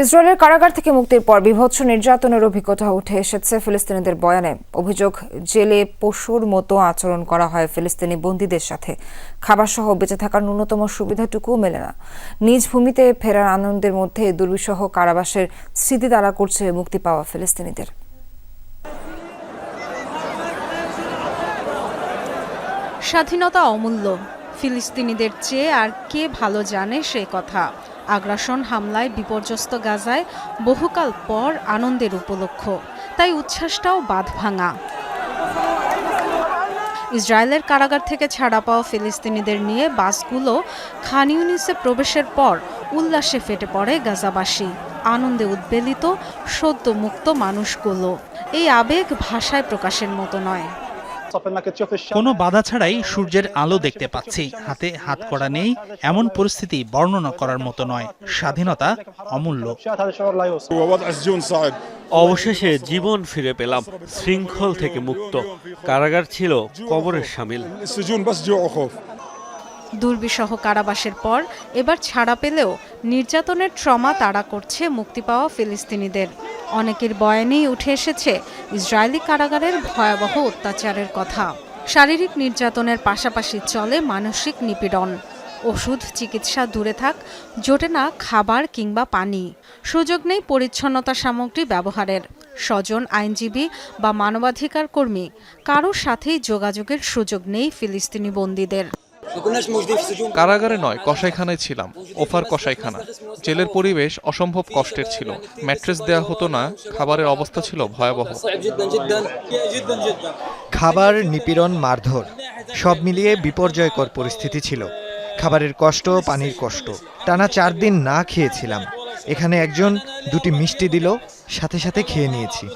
ইসরায়েলের কারাগার থেকে মুক্তির পর বিভৎস নির্যাতনের অভিজ্ঞতা উঠে এসেছে ফিলিস্তিনিদের বয়ানে। অভিযোগ, জেলে পশুর মতো আচরণ করা হয় ফিলিস্তিনি বন্দীদের সাথে। খাবার সহ বেঁচে থাকার ন্যূনতম সুবিধাটুকুও মেলে না। নিজ ভূমিতে ফেরার আনন্দের মধ্যে দুর্বিসহ কারাবাসের স্মৃতি তাড়া করছে মুক্তি পাওয়া ফিলিস্তিনিদের। স্বাধীনতা অমূল্য। ফিলিস্তিনিদের চেয়ে আর কে ভালো জানে সে কথা? আগ্রাসন হামলায় বিপর্যস্ত গাজায় বহুকাল পর আনন্দের উপলক্ষ। তাই উচ্ছ্বাসটাও বাঁধ ভাঙা। ইসরায়েলের কারাগার থেকে ছাড়া পাওয়া ফিলিস্তিনিদের নিয়ে বাসগুলো খান ইউনিসে প্রবেশের পর উল্লাসে ফেটে পড়ে গাজাবাসী। আনন্দে উদ্বেলিত সদ্য মুক্ত মানুষগুলো। এই আবেগ ভাষায় প্রকাশের মতো নয়। কোনো বাধা ছাড়াই সূর্যের আলো দেখতে পাচ্ছি। হাতে হাত করা নেই, এমন পরিস্থিতি বর্ণনা করার মতো নয়। স্বাধীনতা অমূল্য। অবশেষে জীবন ফিরে পেলাম শৃঙ্খল থেকে মুক্ত। কারাগার ছিল কবরের সামিল। দুর্বিসহ কারাবাসের পর এবার ছাড়া পেলেও নির্যাতনের ট্রমা তাড়া করছে মুক্তি পাওয়া ফিলিস্তিনিদের। অনেকের বয়ানেই উঠে এসেছে ইসরায়েলি কারাগারের ভয়াবহ অত্যাচারের কথা। শারীরিক নির্যাতনের পাশাপাশি চলে মানসিক নিপীড়ন। ওষুধ, চিকিৎসা দূরে থাক, জোটে না খাবার কিংবা পানি। সুযোগ নেই পরিচ্ছন্নতা সামগ্রী ব্যবহারের। স্বজন, আইনজীবী বা মানবাধিকার কর্মী কারোর সাথেই যোগাযোগের সুযোগ নেই ফিলিস্তিনি বন্দীদের। কারাগারে নয় কসাইখানায় ছিলাম ওফার কসাইখানা। জেলের পরিবেশ অসম্ভব কষ্টের ছিল। ম্যাট্রেস দেয়া হতো না খাবারের অবস্থা ছিল ভয়াবহ। খাবার নিপীড়ন মারধর সব মিলিয়ে বিপর্যয়কর পরিস্থিতি ছিল। খাবারের কষ্ট পানির কষ্ট। টানা চার দিন না খেয়েছিলাম। এখানে একজন দুটি মিষ্টি দিল সাথে সাথে খেয়ে নিয়েছি।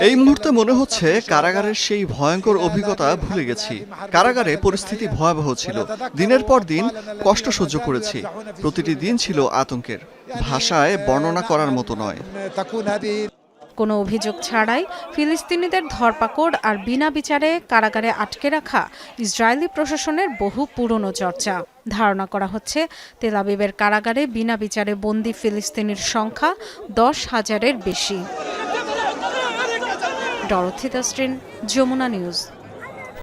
এই মুহূর্তে মনে হচ্ছে কারাগারের সেই ভয়ঙ্কর অভিজ্ঞতা ভুলে গেছি। কারাগারে পরিস্থিতি ভয়াবহ ছিল। দিনের পর দিন কষ্ট সহ্য করেছি। প্রতিটি দিন ছিল আতঙ্কের। ভাষায় বর্ণনা করার মতো নয়। কোনো অভিযোগ ছাড়াই ফিলিস্তিনিদের ধরপাকড় আর বিনা বিচারে কারাগারে আটকে রাখা ইসরায়েলি প্রশাসনের বহু পুরনো চর্চা। ধারণা করা হচ্ছে তেলাবিবের কারাগারে বিনা বিচারে বন্দি ফিলিস্তিনির সংখ্যা দশ হাজারের বেশি। ডরথি তাস্ট্রিন যমুনা নিউজ।